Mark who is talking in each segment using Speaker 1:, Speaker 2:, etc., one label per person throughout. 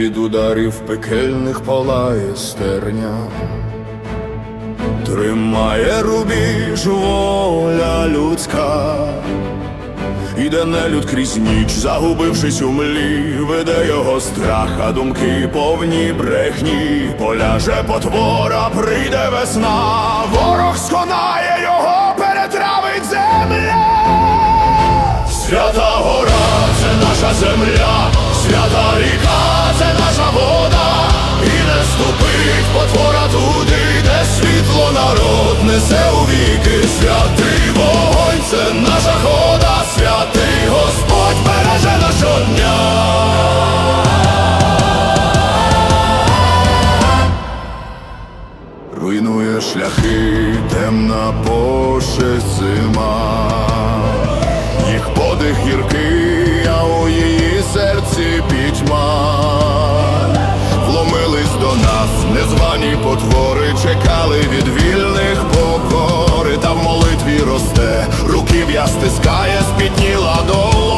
Speaker 1: від ударів пекельних палає стерня. Тримає рубіж воля людська, Іде нелюд крізь ніч, загубившись у млі, веде його страх, а думки повні брехні, поляже потвора, прийде весна, ворог сконає його, перетравить земля. Свята гора, це наша земля, свята ріка, це наша вода, і не ступить потвора туди, де світло народ несе у віки, святий вогонь, це наша хода, святий Господь береже нас щодня. Руйнує шляхи, темна пошесть зима, потвори, чекали від вільних покори, та в молитві росте, руків'я стискає, спітніла долонь,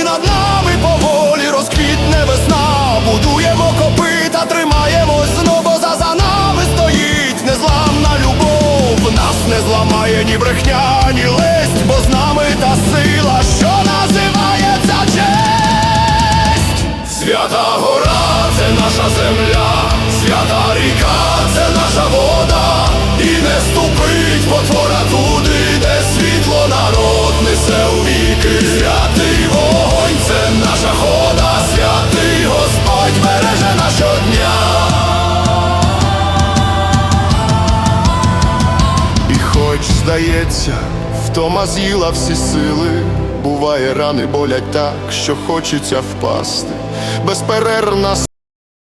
Speaker 1: і над нами поволі розквітне весна. Будуємо копита, тримаємось знов, бо за, за нами стоїть незламна любов. Нас не зламає ні брехня, ні лесть, бо з нами та сила, що називається честь. Свята гора, це наша земля, свята ріка, здається, втома з'їла всі сили, буває, рани болять так, що хочеться впасти. Безперервна